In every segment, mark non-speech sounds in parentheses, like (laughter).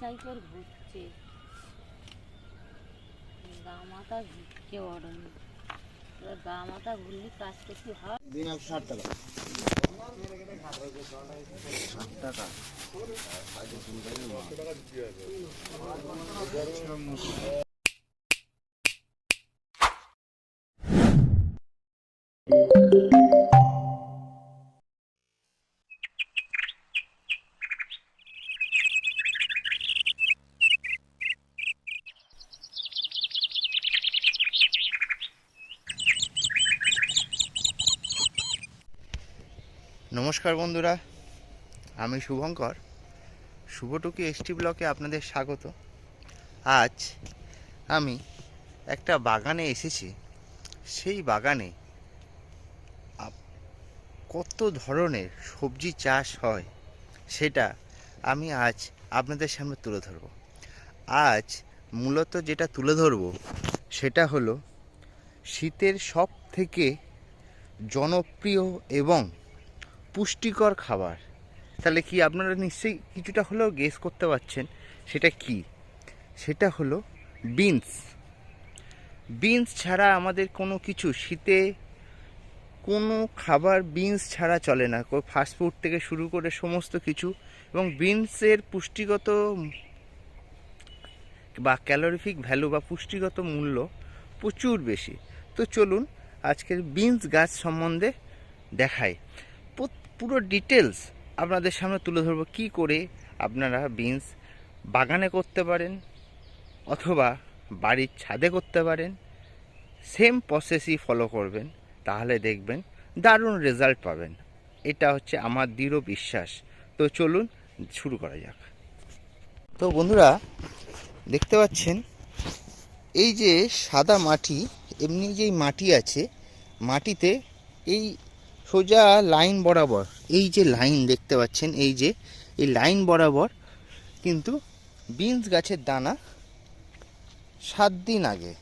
চাই ঘুরছে গা মাথা ঘুরছে অরণ্য গা মাথা ঘুরলে কাজ করতে হয় ষাট টাকা টাকা নমস্কার বন্ধুরা, আমি শুভঙ্কর। শুভটুকি এসটি ব্লকে আপনাদের স্বাগত। আজ আমি একটা বাগানে এসেছি। সেই বাগানে কত ধরনের সবজি চাষ হয় সেটা আমি আজ আপনাদের সামনে তুলে ধরব। আজ মূলত যেটা তুলে ধরব সেটা হলো শীতের সব থেকে জনপ্রিয় এবং পুষ্টিকর খাবার। তাহলে কি আপনারা নিশ্চয়ই কিছুটা হলেও গেস করতে পারছেন সেটা কি? সেটা হলো বিনস বিনস ছাড়া আমাদের কোনো কিছু, শীতে কোনো খাবার বিনস ছাড়া চলে না। ফাস্টফুড থেকে শুরু করে সমস্ত কিছু। এবং বিনসের পুষ্টিগত বা ক্যালোরিফিক ভ্যালু বা পুষ্টিগত মূল্য প্রচুর বেশি। তো চলুন আজকের বিনস গাছ সম্বন্ধে দেখাই। পু- পুরো ডিটেলস আপনাদের সামনে তুলে ধরবো। কি করে আপনারা বিনস বাগানে করতে পারেন অথবা বাড়ির ছাদে করতে পারেন সেম প্রসেসই ফলো করবেন, তাহলে দেখবেন দারুণ রেজাল্ট পাবেন। এটা হচ্ছে আমার দৃঢ় বিশ্বাস। তো চলুন শুরু করা যাক। তো বন্ধুরা, দেখতে পাচ্ছেন, এই যে সাদা মাটি, এমনি যেই মাটি আছে, মাটিতে এই সোজা লাইন বরাবর, এই যে লাইন দেখতে পাচ্ছেন, এই যে, এই লাইন বরাবর কিন্তু বিনস গাছের দানা সাত দিন আগে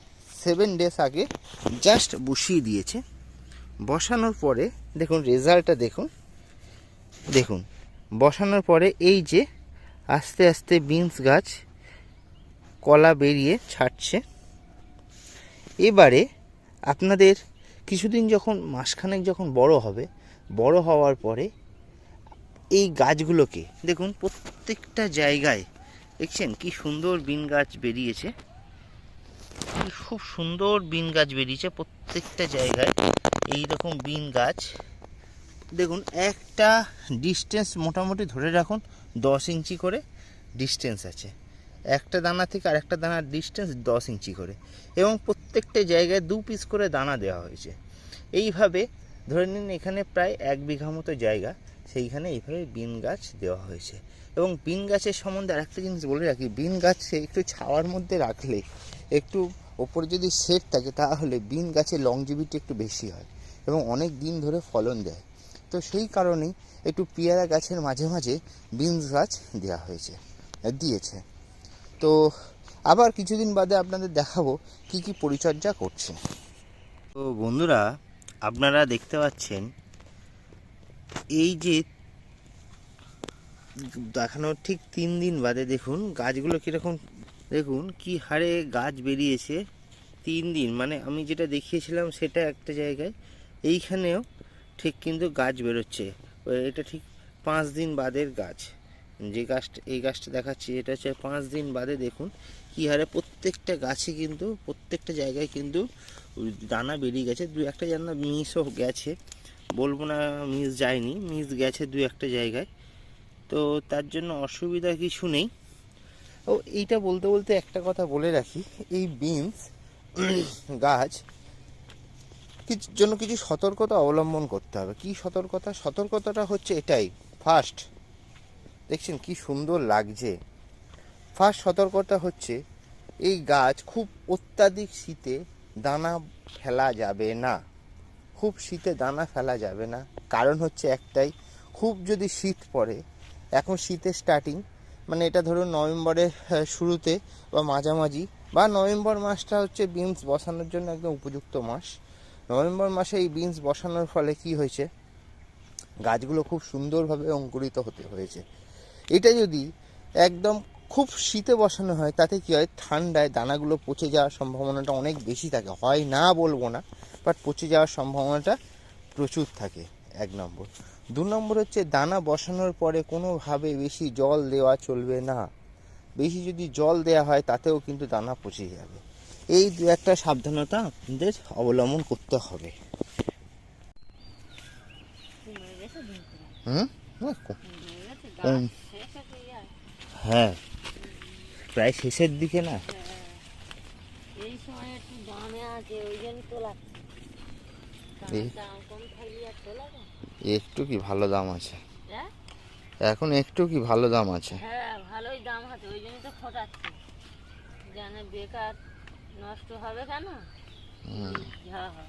সেভেন ডেজ আগে জাস্ট বসিয়ে দিয়েছে। বসানোর পরে, দেখুন রেজাল্টটা দেখুন। দেখুন, বসানোর পরে এই যে আস্তে আস্তে বিনস গাছ কলা বেরিয়ে ছাড়ছে। এবারে আপনাদের কিছুদিন যখন, মাসখানেক যখন বড় হবে, বড় হওয়ার পরে এই গাছগুলোকে, দেখুন প্রত্যেকটা জায়গায়, দেখছেন কি সুন্দর বিন গাছ বেরিয়েছে। খুব সুন্দর বিন গাছ বেরিয়েছে প্রত্যেকটা জায়গায়, এই রকম বিন গাছ। দেখুন, একটা ডিস্টেন্স মোটামুটি ধরে রাখুন, দশ ইঞ্চি করে ডিস্টেন্স আছে। একটা দানা থেকে আরেকটা দানার ডিস্টেন্স দশ ইঞ্চি করে এবং প্রত্যেকটা জায়গায় দু পিস করে দানা দেওয়া হয়েছে। এইভাবে ধরে নিন এখানে প্রায় এক বিঘা মতো জায়গা, সেইখানে এইভাবে বিন গাছ দেওয়া হয়েছে। এবং বিন গাছের সম্বন্ধে আরেকটা জিনিস বলে রাখি, বিন গাছে একটু ছাওয়ার মধ্যে রাখলে একটু ওপরে যদি সেট থাকে তাহলে বিন গাছের লংজিভিটি একটু বেশি হয় এবং অনেক দিন ধরে ফলন দেয়। তো সেই কারণেই একটু পেয়ারা গাছের মাঝে মাঝে বিনস গাছ দেওয়া হয়েছে, দিয়েছে। তো আবার কিছুদিন বাদে আপনাদের দেখাবো কি কি পরিচর্যা করছে। তো বন্ধুরা, আপনারা দেখতে পাচ্ছেন এই যে দেখানোর ঠিক তিন দিন বাদে দেখুন, গাছগুলো কীরকম, দেখুন কি হারে গাছ বেরিয়েছে তিন দিন। মানে আমি যেটা দেখিয়েছিলাম সেটা একটা জায়গায়, এইখানেও ঠিক কিন্তু গাছ বেরোচ্ছে। এটা ঠিক পাঁচ দিন বাদের গাছ। যে গাছটা এই গাছটা দেখাচ্ছি, এটা হচ্ছে পাঁচ দিন বাদে দেখুন কী হারে প্রত্যেকটা গাছে কিন্তু, প্রত্যেকটা জায়গায় কিন্তু দানা বেরিয়ে গেছে। দু একটা যেন মিসও গেছে। বলব না মিস যায়নি মিস গেছে দু একটা জায়গায়। তো তার জন্য অসুবিধা কিছু নেই। ও, এইটা বলতে বলতে একটা কথা বলে রাখি। এই বিনস (coughs) গাছ কিছু জন্য কিছু সতর্কতা অবলম্বন করতে হবে। কি সতর্কতা? সতর্কতাটা হচ্ছে এটাই। ফার্স্ট দেখছেন কি সুন্দর লাগছে। ফার্স্ট সতর্কতা হচ্ছে, এই গাছ খুব অত্যাধিক শীতে দানা ফেলা যাবে না। খুব শীতে দানা ফেলা যাবে না। কারণ হচ্ছে একটাই, খুব যদি শীত পড়ে, এখন শীতের স্টার্টিং মানে এটা ধরুন নভেম্বরের শুরুতে বা মাঝামাঝি, বা নভেম্বর মাসটা হচ্ছে বিনস বসানোর জন্য একদম উপযুক্ত মাস। নভেম্বর মাসে এই বিনস বসানোর ফলে কি হয়েছে? গাছগুলো খুব সুন্দরভাবে অঙ্কুরিত হতে হয়েছে। এটা যদি একদম খুব শীতে বসানো হয় তাতে কি হয়? ঠান্ডায় দানাগুলো পচে যাওয়ার সম্ভাবনাটা অনেক বেশি থাকে। হয় না বলব না বাট পচে যাওয়ার সম্ভাবনাটা প্রচুর থাকে এক নম্বর। দু নম্বর হচ্ছে দানা বসানোর পরে কোনোভাবে বেশি জল দেওয়া চলবে না। বেশি যদি জল দেওয়া হয় তাতেও কিন্তু দানা পচে যাবে। এই দু একটা সাবধানতা আপনাদের অবলম্বন করতে হবে। হুম? হয়ে প্রায় শেষের দিকে না? হ্যাঁ। এই সময় একটু দামে আছে ওই জন্য তোলা। একটু কি ভালো দাম আছে? হ্যাঁ? এখন একটু কি ভালো দাম আছে? হ্যাঁ ভালোই দাম আছে ওই জন্য তো ফোটাচ্ছে যেন বেকার নষ্ট হবে কেন? হয়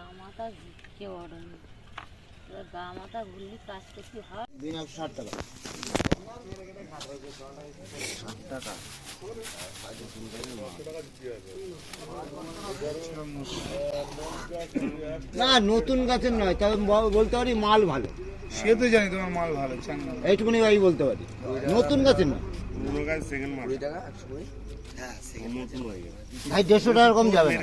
গা মাথা কেউ ওড়েনি এবার গা মাথা ঘুরলে কাজ করতে হয়? না নতুন গাছের নয় তবে বলতে পারি মাল ভালো। সে তো জানি তোমার মাল ভালো এইটুকুনি ভাই বলতে পারি। নতুন গাছের নয়। মাল ভাই দেড়শো টাকার কম যাবে না।